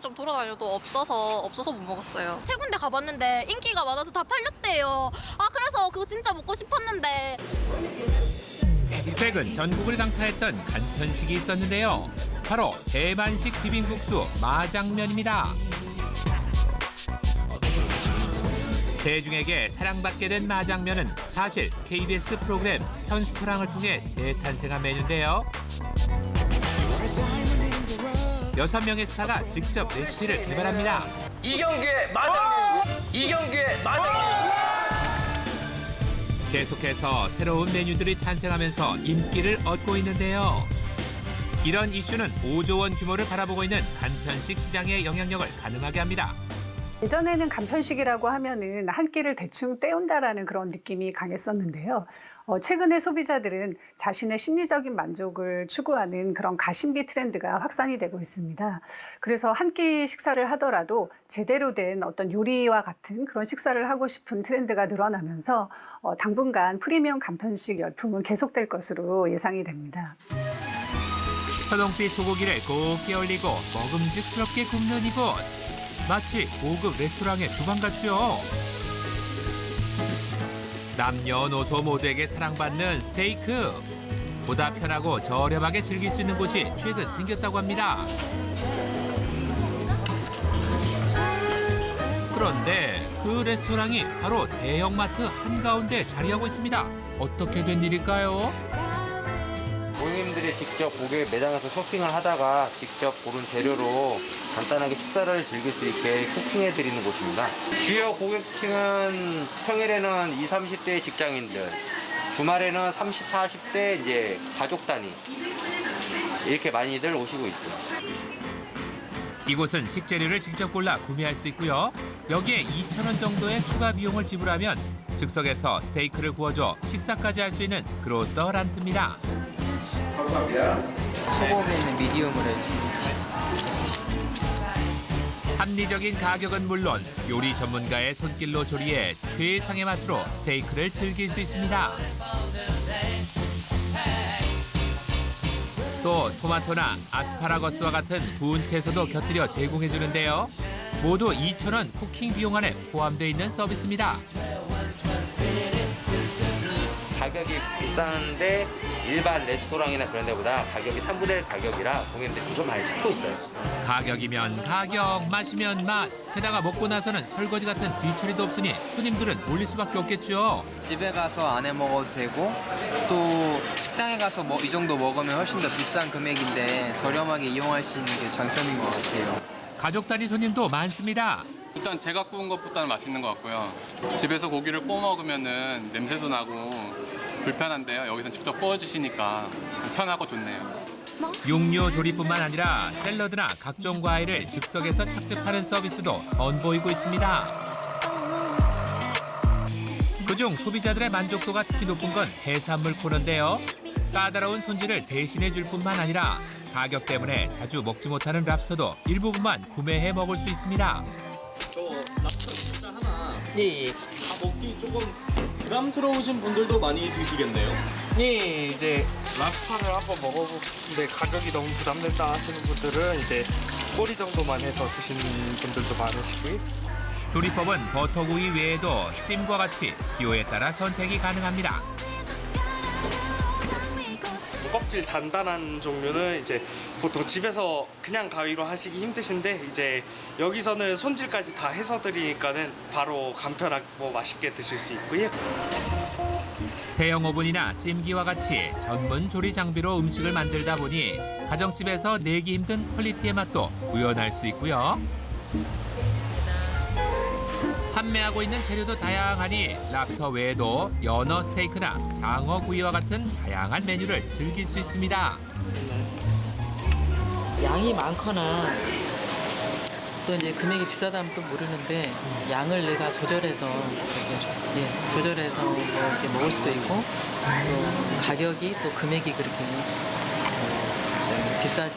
좀 돌아다녀도 없어서 없어서 못 먹었어요. 세 군데 가봤는데 인기가 많아서 다 팔렸대요. 아 그래서 그거 진짜 먹고 싶었는데 최근 전국을 강타했던 간편식이 있었는데요. 바로 대만식 비빔국수 마장면입니다. 대중에게 사랑받게 된 마장면은 사실 KBS 프로그램 현스토랑을 통해 재탄생한 메뉴인데요. 여섯 명의 스타가 직접 레시피를 개발합니다. 이경규의 마장면. 이경규의 마장면. 계속해서 새로운 메뉴들이 탄생하면서 인기를 얻고 있는데요. 이런 이슈는 5조 원 규모를 바라보고 있는 간편식 시장의 영향력을 가능하게 합니다. 예전에는 간편식이라고 하면은 한 끼를 대충 때운다라는 그런 느낌이 강했었는데요. 어, 최근에 소비자들은 자신의 심리적인 만족을 추구하는 그런 가심비 트렌드가 확산이 되고 있습니다. 그래서 한 끼 식사를 하더라도 제대로 된 어떤 요리와 같은 그런 식사를 하고 싶은 트렌드가 늘어나면서 어, 당분간 프리미엄 간편식 열풍은 계속될 것으로 예상이 됩니다. 초롱빛 소고기를 곱게 올리고 먹음직스럽게 굽는 이곳. 마치 고급 레스토랑의 주방 같죠? 남녀노소 모두에게 사랑받는 스테이크. 보다 편하고 저렴하게 즐길 수 있는 곳이 최근 생겼다고 합니다. 그런데 그 레스토랑이 바로 대형마트 한가운데 자리하고 있습니다. 어떻게 된 일일까요? 고객님들이 직접 고객 매장에서 쇼핑을 하다가 직접 고른 재료로 간단하게 식사를 즐길 수 있게 쿠킹해 드리는 곳입니다. 주요 고객층은 평일에는 20, 30대 직장인들, 주말에는 30, 40대 이제 가족 단위 이렇게 많이들 오시고 있죠. 이곳은 식재료를 직접 골라 구매할 수 있고요. 여기에 2,000원 정도의 추가 비용을 지불하면 즉석에서 스테이크를 구워줘 식사까지 할 수 있는 그로서 란트입니다. 소고기는 미디움으로 해주세요. 합리적인 가격은 물론 요리 전문가의 손길로 조리해 최상의 맛으로 스테이크를 즐길 수 있습니다. 또 토마토나 아스파라거스와 같은 구운 채소도 곁들여 제공해 주는데요. 모두 2,000원 쿠킹 비용 안에 포함되어 있는 서비스입니다. 가격이 비싼데 일반 레스토랑이나 그런 데보다 가격이 3분의 1 가격이라 고객님들이 좀 많이 찾고 있어요. 가격이면 가격, 맛이면 맛. 게다가 먹고 나서는 설거지 같은 뒤처리도 없으니 손님들은 몰릴 수밖에 없겠죠. 집에 가서 안 해 먹어도 되고 또 식당에 가서 뭐 이 정도 먹으면 훨씬 더 비싼 금액인데 저렴하게 이용할 수 있는 게 장점인 것 같아요. 가족 단위 손님도 많습니다. 일단 제가 구운 것보다는 맛있는 것 같고요. 집에서 고기를 구워 먹으면은 냄새도 나고 불편한데요. 여기서 직접 구워주시니까 편하고 좋네요. 육류 조리뿐만 아니라 샐러드나 각종 과일을 즉석에서 착즙하는 서비스도 선보이고 있습니다. 그중 소비자들의 만족도가 특히 높은 건 해산물 코너인데요. 까다로운 손질을 대신해 줄 뿐만 아니라 가격 때문에 자주 먹지 못하는 랍스터도 일부분만 구매해 먹을 수 있습니다. 저 랍스터 진짜 하나 예, 다 먹기 조금 부담스러우신 분들도 많이 드시겠네요. 예, 이제 랍스타를 한번 먹어보는데 가격이 너무 부담된다 하시는 분들은 이제 꼬리 정도만 해서 드시는 분들도 많으시고요. 조리법은 버터구이 외에도 찜과 같이 기호에 따라 선택이 가능합니다. 무껍질 단단한 종류는 이제 보통 집에서 그냥 가위로 하시기 힘드신데 이제 여기서는 손질까지 다 해서 드리니까는 바로 간편하고 맛있게 드실 수 있고요. 대형 오븐이나 찜기와 같이 전문 조리 장비로 음식을 만들다 보니 가정집에서 내기 힘든 퀄리티의 맛도 구현할 수 있고요. 판매하고 있는 재료도 다양하니 랍스터 외에도 연어 스테이크나 장어 구이와 같은 다양한 메뉴를 즐길 수 있습니다. 양이 많거나 또 이제 금액이 비싸다면 또 모르는데 양을 내가 조절해서 예, 조절해서 뭐 이렇게 먹을 수도 있고 또 가격이 또 금액이 그렇게 어, 비싸지